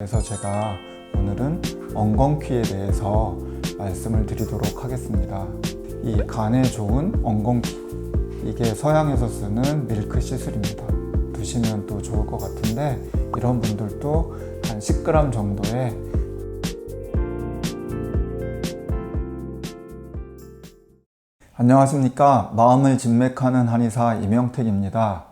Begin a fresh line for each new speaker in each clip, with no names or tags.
그래서 제가 오늘은 엉겅퀴에 대해서 말씀을 드리도록 하겠습니다. 이 간에 좋은 엉겅퀴. 이게 서양에서 쓰는 밀크 시슬입니다. 드시면 또 좋을 것 같은데 이런 분들도 한 10g 정도의 안녕하십니까. 마음을 진맥하는 한의사 이명택입니다.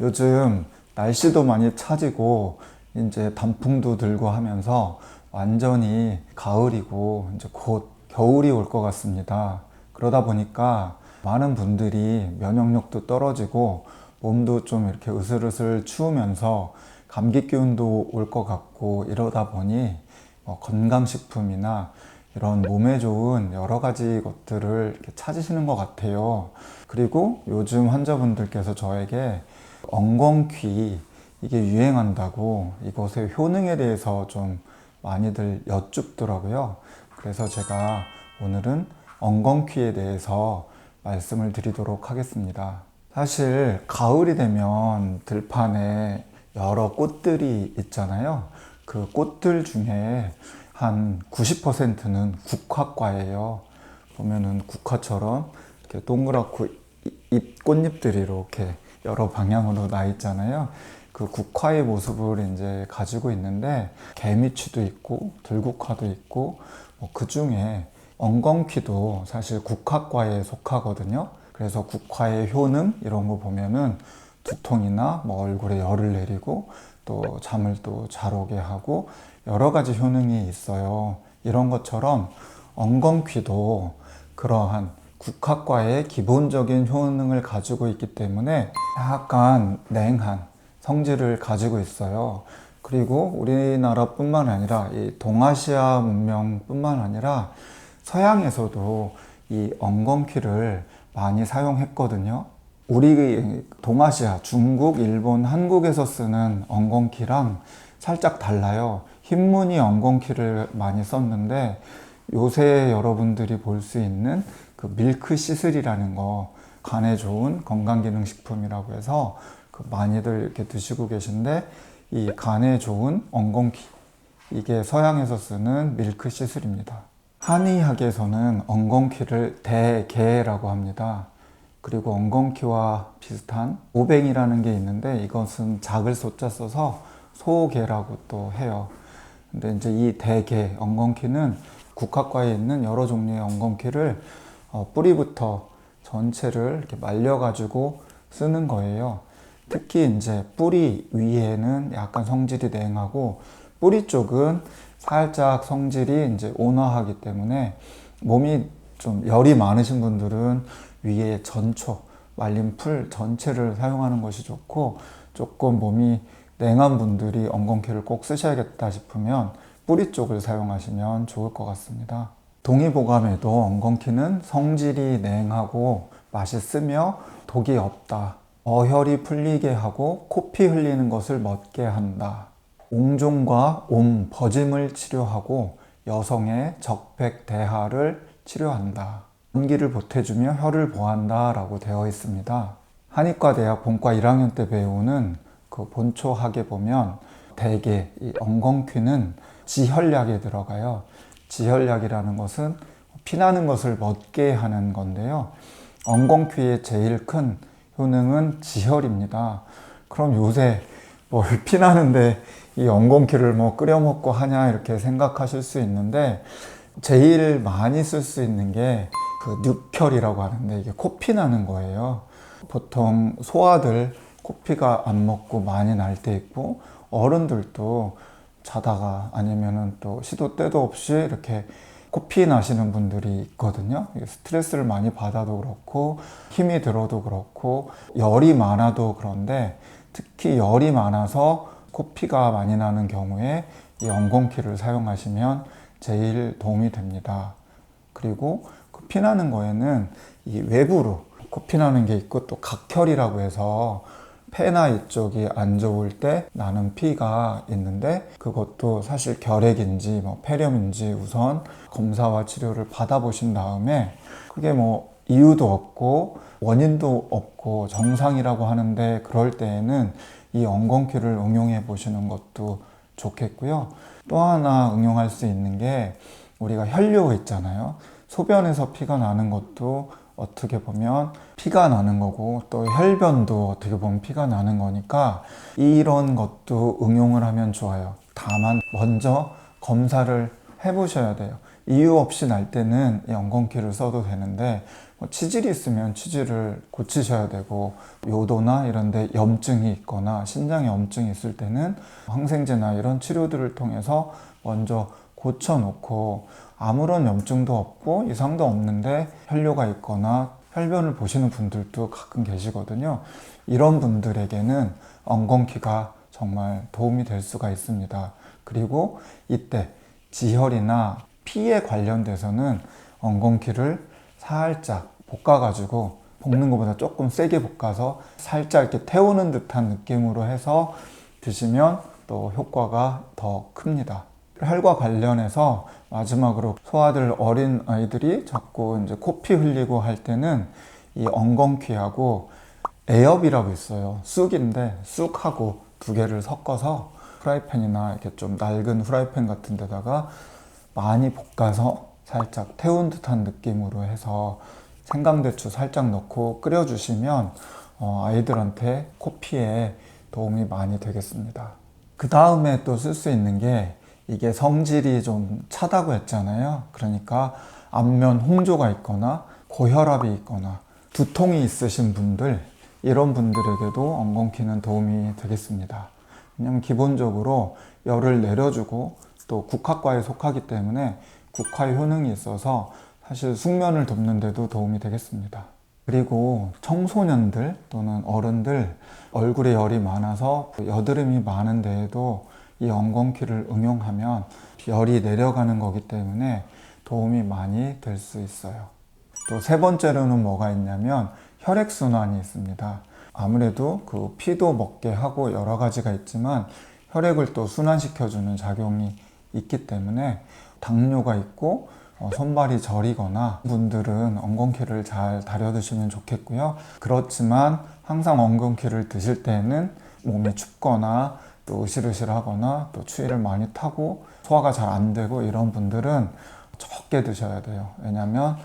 요즘 날씨도 많이 차지고 이제 단풍도 들고 하면서 완전히 가을이고 이제 곧 겨울이 올 것 같습니다. 그러다 보니까 많은 분들이 면역력도 떨어지고 몸도 좀 이렇게 으슬으슬 추우면서 감기 기운도 올 것 같고 이러다 보니 뭐 건강식품이나 이런 몸에 좋은 여러 가지 것들을 찾으시는 것 같아요. 그리고 요즘 환자분들께서 저에게 엉겅퀴 이게 유행한다고 이것의 효능에 대해서 좀 많이들 여쭙더라고요. 그래서 제가 오늘은 엉겅퀴에 대해서 말씀을 드리도록 하겠습니다. 사실 가을이 되면 들판에 여러 꽃들이 있잖아요. 그 꽃들 중에 한 90%는 국화과예요. 보면은 국화처럼 이렇게 동그랗고 이- 잎 꽃잎들이 이렇게 여러 방향으로 나 있잖아요. 그 국화의 모습을 이제 가지고 있는데 개미취도 있고 들국화도 있고 뭐 그 중에 엉겅퀴도 사실 국화과에 속하거든요. 그래서 국화의 효능 이런 거 보면은 두통이나 뭐 얼굴에 열을 내리고 또 잠을 또 잘 오게 하고 여러 가지 효능이 있어요. 이런 것처럼 엉겅퀴도 그러한 국화과의 기본적인 효능을 가지고 있기 때문에 약간 냉한 성질을 가지고 있어요. 그리고 우리나라뿐만 아니라 이 동아시아 문명뿐만 아니라 서양에서도 이 엉겅퀴를 많이 사용했거든요. 우리 동아시아, 중국, 일본, 한국에서 쓰는 엉겅퀴랑 살짝 달라요. 흰무늬 엉겅퀴를 많이 썼는데 요새 여러분들이 볼 수 있는 그 밀크 시슬이라는 거 간에 좋은 건강기능식품이라고 해서 그 많이들 이렇게 드시고 계신데 이 간에 좋은 엉겅퀴 이게 서양에서 쓰는 밀크 시슬입니다. 한의학에서는 엉겅퀴를 대개라고 합니다. 그리고 엉겅퀴와 비슷한 오뱅이라는 게 있는데 이것은 작을 소자 써서 소개라고 또 해요. 근데 이제 이 대개 엉겅퀴는 국화과에 있는 여러 종류의 엉겅퀴를 어, 뿌리부터 전체를 이렇게 말려가지고 쓰는 거예요. 특히 이제 뿌리 위에는 약간 성질이 냉하고 뿌리 쪽은 살짝 성질이 이제 온화하기 때문에 몸이 좀 열이 많으신 분들은 위에 전초 말린 풀 전체를 사용하는 것이 좋고 조금 몸이 냉한 분들이 엉겅퀴를 꼭 쓰셔야겠다 싶으면 뿌리 쪽을 사용하시면 좋을 것 같습니다. 동의보감에도 엉겅퀴는 성질이 냉하고 맛있으며 독이 없다. 어혈이 풀리게 하고 코피 흘리는 것을 멎게 한다. 옹종과 옴, 버짐을 치료하고 여성의 적백 대하를 치료한다. 온기를 보태주며 혀를 보한다 라고 되어 있습니다. 한의과 대학 본과 1학년 때 배우는 그 본초학에 보면 대개 이 엉겅퀴는 지혈약에 들어가요. 지혈약이라는 것은 피나는 것을 멎게 하는 건데요. 엉겅퀴의 제일 큰 효능은 지혈입니다. 그럼 요새 뭘 피나는데 이 엉겅퀴를 뭐 끓여 먹고 하냐 이렇게 생각하실 수 있는데 제일 많이 쓸 수 있는 게 그 늑혈이라고 하는데 이게 코피 나는 거예요. 보통 소아들 코피가 안 먹고 많이 날 때 있고 어른들도 자다가 아니면은 또 시도 때도 없이 이렇게 코피 나시는 분들이 있거든요. 스트레스를 많이 받아도 그렇고 힘이 들어도 그렇고 열이 많아도 그런데 특히 열이 많아서 코피가 많이 나는 경우에 이 엉겅퀴를 사용하시면 제일 도움이 됩니다. 그리고 그 피나는 거에는 이 외부로 코피 나는 게 있고 또 각혈이라고 해서 폐나 이쪽이 안 좋을 때 나는 피가 있는데 그것도 사실 결핵인지 뭐 폐렴인지 우선 검사와 치료를 받아보신 다음에 그게 뭐 이유도 없고 원인도 없고 정상이라고 하는데 그럴 때에는 이 엉겅퀴를 응용해 보시는 것도 좋겠고요. 또 하나 응용할 수 있는 게 우리가 혈뇨 있잖아요. 소변에서 피가 나는 것도 어떻게 보면 피가 나는 거고 또 혈변도 어떻게 보면 피가 나는 거니까 이런 것도 응용을 하면 좋아요. 다만 먼저 검사를 해보셔야 돼요. 이유 없이 날 때는 이 엉겅퀴를 써도 되는데 뭐 치질이 있으면 치질을 고치셔야 되고 요도나 이런 데 염증이 있거나 신장에 염증이 있을 때는 항생제나 이런 치료들을 통해서 먼저 고쳐놓고 아무런 염증도 없고 이상도 없는데 혈뇨가 있거나 혈변을 보시는 분들도 가끔 계시거든요. 이런 분들에게는 엉겅퀴가 정말 도움이 될 수가 있습니다. 그리고 이때 지혈이나 피에 관련돼서는 엉겅퀴를 살짝 볶아가지고 볶는 것보다 조금 세게 볶아서 살짝 이렇게 태우는 듯한 느낌으로 해서 드시면 또 효과가 더 큽니다. 혈과 관련해서 마지막으로 소아들 어린 아이들이 자꾸 이제 코피 흘리고 할 때는 이 엉겅퀴하고 에엽이라고 있어요. 쑥인데 쑥하고 두 개를 섞어서 프라이팬이나 이렇게 좀 낡은 프라이팬 같은 데다가 많이 볶아서 살짝 태운 듯한 느낌으로 해서 생강대추 살짝 넣고 끓여주시면 어, 아이들한테 코피에 도움이 많이 되겠습니다. 그 다음에 또 쓸 수 있는 게 이게 성질이 좀 차다고 했잖아요. 그러니까 안면 홍조가 있거나 고혈압이 있거나 두통이 있으신 분들 이런 분들에게도 엉겅퀴는 도움이 되겠습니다. 왜냐면 기본적으로 열을 내려주고 또 국화과에 속하기 때문에 국화 효능이 있어서 사실 숙면을 돕는데도 도움이 되겠습니다. 그리고 청소년들 또는 어른들 얼굴에 열이 많아서 여드름이 많은 데에도 이 엉겅퀴를 응용하면 열이 내려가는 거기 때문에 도움이 많이 될 수 있어요. 또 세 번째로는 뭐가 있냐면 혈액순환이 있습니다. 아무래도 그 피도 먹게 하고 여러 가지가 있지만 혈액을 또 순환시켜주는 작용이 있기 때문에 당뇨가 있고 어, 손발이 저리거나 분들은 엉겅퀴를 잘 다려 드시면 좋겠고요. 그렇지만 항상 엉겅퀴를 드실 때는 몸이 춥거나 또 으실으실하거나 또 추위를 많이 타고 소화가 잘 안 되고 이런 분들은 적게 드셔야 돼요. 왜냐하면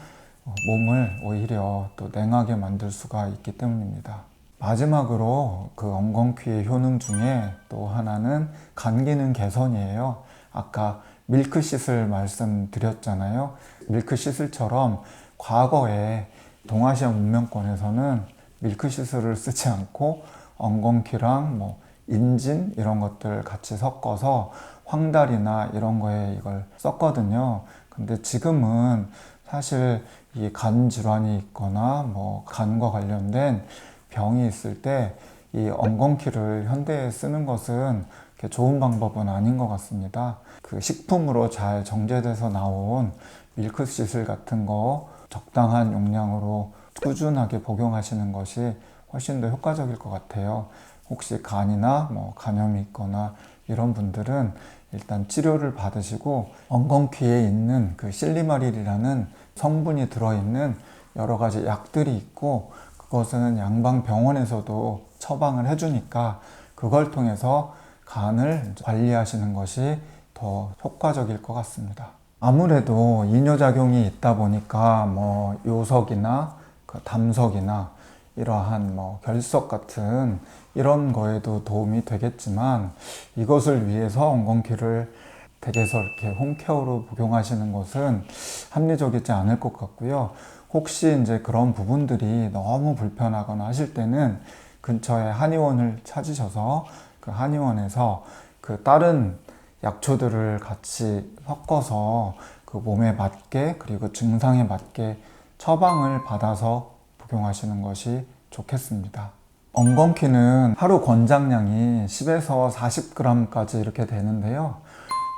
몸을 오히려 또 냉하게 만들 수가 있기 때문입니다. 마지막으로 그 엉겅퀴의 효능 중에 또 하나는 간 기능 개선이에요. 아까 밀크시슬 말씀드렸잖아요. 밀크시슬처럼 과거에 동아시아 문명권에서는 밀크시슬을 쓰지 않고 엉겅퀴랑 뭐 인진 이런 것들 같이 섞어서 황달이나 이런 거에 이걸 썼거든요. 근데 지금은 사실 이 간 질환이 있거나 뭐 간과 관련된 병이 있을 때 이 엉겅퀴를 현대에 쓰는 것은 좋은 방법은 아닌 것 같습니다. 그 식품으로 잘 정제돼서 나온 밀크시슬 같은 거 적당한 용량으로 꾸준하게 복용하시는 것이 훨씬 더 효과적일 것 같아요. 혹시 간이나 뭐 간염이 있거나 이런 분들은 일단 치료를 받으시고 엉겅퀴에 있는 그 실리마릴이라는 성분이 들어있는 여러 가지 약들이 있고 그것은 양방 병원에서도 처방을 해주니까 그걸 통해서 간을 관리하시는 것이 더 효과적일 것 같습니다. 아무래도 이뇨작용이 있다 보니까 뭐 요석이나 그 담석이나 이러한 뭐 결석 같은 이런 거에도 도움이 되겠지만 이것을 위해서 엉겅퀴를 댁에서 이렇게 홈케어로 복용하시는 것은 합리적이지 않을 것 같고요. 혹시 이제 그런 부분들이 너무 불편하거나 하실 때는 근처에 한의원을 찾으셔서 그 한의원에서 그 다른 약초들을 같이 섞어서 그 몸에 맞게 그리고 증상에 맞게 처방을 받아서 복용하시는 것이 좋겠습니다. 엉겅퀴는 하루 권장량이 10에서 40g까지 이렇게 되는데요.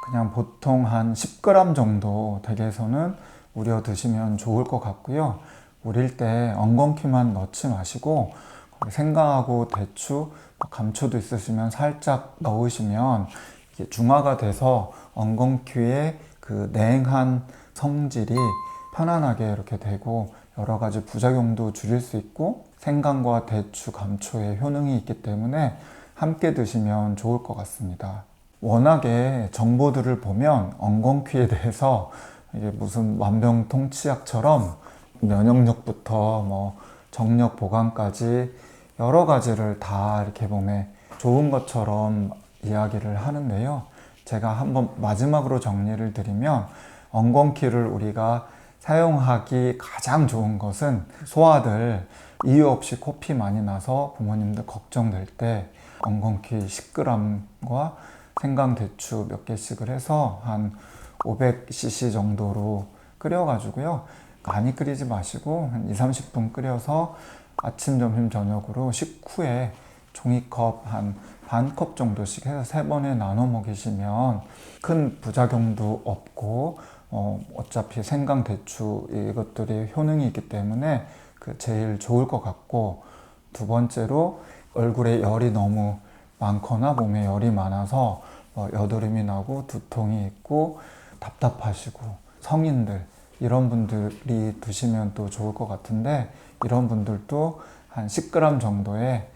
그냥 보통 한 10g 정도 댁에서는 우려 드시면 좋을 것 같고요. 우릴 때 엉겅퀴만 넣지 마시고 생강하고 대추, 감초도 있으시면 살짝 넣으시면 중화가 돼서 엉겅퀴의 그 냉한 성질이 편안하게 이렇게 되고 여러 가지 부작용도 줄일 수 있고 생강과 대추, 감초의 효능이 있기 때문에 함께 드시면 좋을 것 같습니다. 워낙에 정보들을 보면 엉겅퀴에 대해서 이게 무슨 만병통치약처럼 면역력부터 뭐 정력 보강까지 여러 가지를 다 이렇게 보면 좋은 것처럼 이야기를 하는데요. 제가 한번 마지막으로 정리를 드리면 엉겅퀴를 우리가 사용하기 가장 좋은 것은 소아들 이유 없이 코피 많이 나서 부모님들 걱정될 때 엉겅퀴 10g과 생강대추 몇 개씩을 해서 한 500cc 정도로 끓여가지고요. 많이 끓이지 마시고 한 2, 30분 끓여서 아침, 점심, 저녁으로 식후에 종이컵 한 반 컵 정도씩 해서 세 번에 나눠 먹이시면 큰 부작용도 없고 어, 어차피 생강 대추 이것들이 효능이 있기 때문에 그 제일 좋을 것 같고 두 번째로 얼굴에 열이 너무 많거나 몸에 열이 많아서 뭐 여드름이 나고 두통이 있고 답답하시고 성인들 이런 분들이 드시면 또 좋을 것 같은데 이런 분들도 한 10g 정도의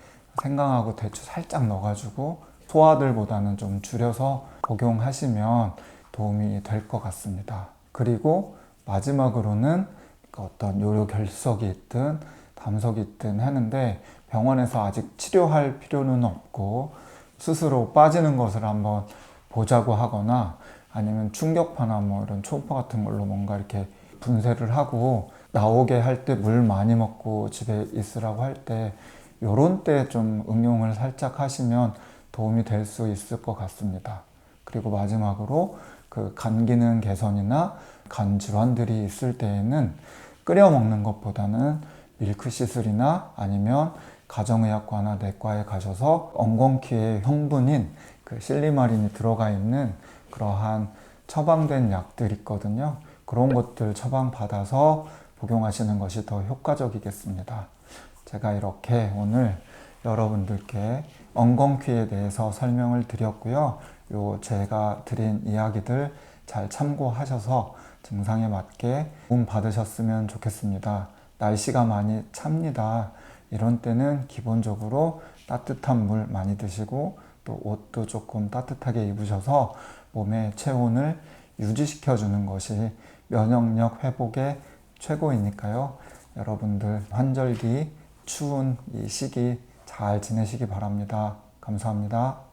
생강하고 대추 살짝 넣어가지고 소아들보다는 좀 줄여서 복용하시면 도움이 될 것 같습니다. 그리고 마지막으로는 그 어떤 요요 결석이 있든 담석이 있든 하는데 병원에서 아직 치료할 필요는 없고 스스로 빠지는 것을 한번 보자고 하거나 아니면 충격파나 뭐 이런 초음파 같은 걸로 뭔가 이렇게 분쇄를 하고 나오게 할 때 물 많이 먹고 집에 있으라고 할 때 요런 때 좀 응용을 살짝 하시면 도움이 될 수 있을 것 같습니다. 그리고 마지막으로 그 간 기능 개선이나 간 질환들이 있을 때에는 끓여 먹는 것보다는 밀크 시슬이나 아니면 가정의학과나 내과에 가셔서 엉겅퀴의 성분인 그 실리마린이 들어가 있는 그러한 처방된 약들 있거든요. 그런 것들 처방 받아서 복용하시는 것이 더 효과적이겠습니다. 제가 이렇게 오늘 여러분들께 엉겅퀴에 대해서 설명을 드렸고요. 요 제가 드린 이야기들 잘 참고하셔서 증상에 맞게 도움 받으셨으면 좋겠습니다. 날씨가 많이 찹니다. 이런 때는 기본적으로 따뜻한 물 많이 드시고 또 옷도 조금 따뜻하게 입으셔서 몸의 체온을 유지시켜 주는 것이 면역력 회복의 최고이니까요. 여러분들 환절기 추운 이 시기 잘 지내시기 바랍니다. 감사합니다.